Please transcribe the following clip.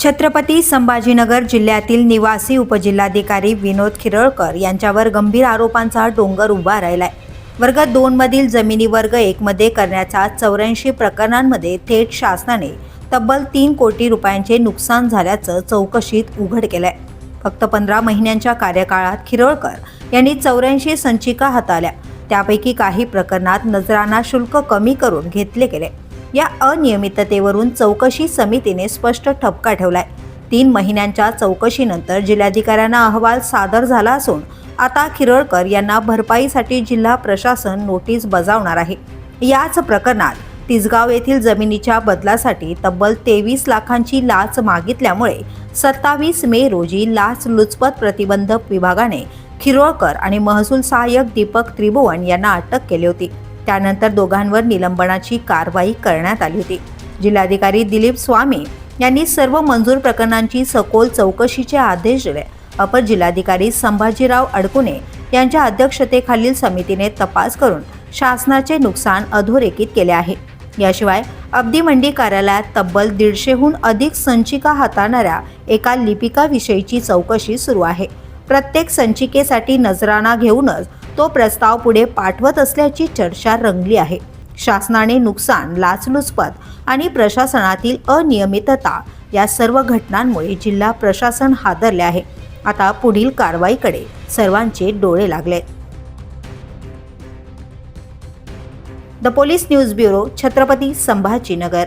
छत्रपती संभाजीनगर जिल्ह्यातील निवासी उपजिल्हाधिकारी विनोद खिरळकर यांच्यावर गंभीर आरोपांचा डोंगर उभा राहिलाय. वर्ग दोन मधील जमिनी वर्ग एक मध्ये करण्याच्या चौऱ्याऐंशी प्रकरणांमध्ये थेट शासनाने तब्बल तीन कोटी रुपयांचे नुकसान झाल्याचं चौकशीत उघड केलंय. फक्त पंधरा महिन्यांच्या कार्यकाळात खिरळकर यांनी चौऱ्याऐंशी संचिका हाताळल्या त्यापैकी काही प्रकरणात नजराना शुल्क कमी करून घेतले गेले. या अनियमिततेवरून चौकशी समितीने स्पष्ट ठपका ठेवलाय. तीन महिन्यांच्या चौकशीनंतर जिल्हाधिकाऱ्यांना अहवाल सादर झाला असून आता खिरळकर यांना भरपाईसाठी जिल्हा प्रशासन नोटीस बजावणार आहे. याच प्रकरणात तिसगाव येथील जमिनीच्या बदलासाठी तब्बल तेवीस लाखांची लाच मागितल्यामुळे सत्तावीस मे रोजी लाच लुचपत प्रतिबंधक विभागाने खिरोळकर आणि महसूल सहाय्यक दीपक त्रिभुवन यांना अटक केली होती. त्यानंतर दोघांवर निलंबनाची कारवाई करण्यात आली होती. जिल्हाधिकारी दिलीप स्वामी यांनी सर्व मंजूर प्रकरणांची सखोल चौकशीचे आदेश दिले. अपर जिल्हाधिकारी संभाजीराव अडकुणे यांच्या अध्यक्षतेखालील समितीने तपास करून शासनाचे नुकसान अधोरेखित केले आहे. याशिवाय अब्दी मंडी कार्यालयात तब्बल दीडशेहून अधिक संचिका हाताळणाऱ्या एका लिपिकाविषयीची चौकशी सुरू आहे. प्रत्येक संचिकेसाठी नजराना घेऊनच तो प्रस्ताव पुढे पाठवत असल्याची चर्चा रंगली आहे. शासनाने नुकसान लाचलुचपत आणि प्रशासनातील अनियमितता या सर्व घटनांमुळे जिल्हा प्रशासन हादरले आहे. आता पुढील कारवाईकडे सर्वांचे डोळे लागले. The police news bureau Chhatrapati Sambhajinagar.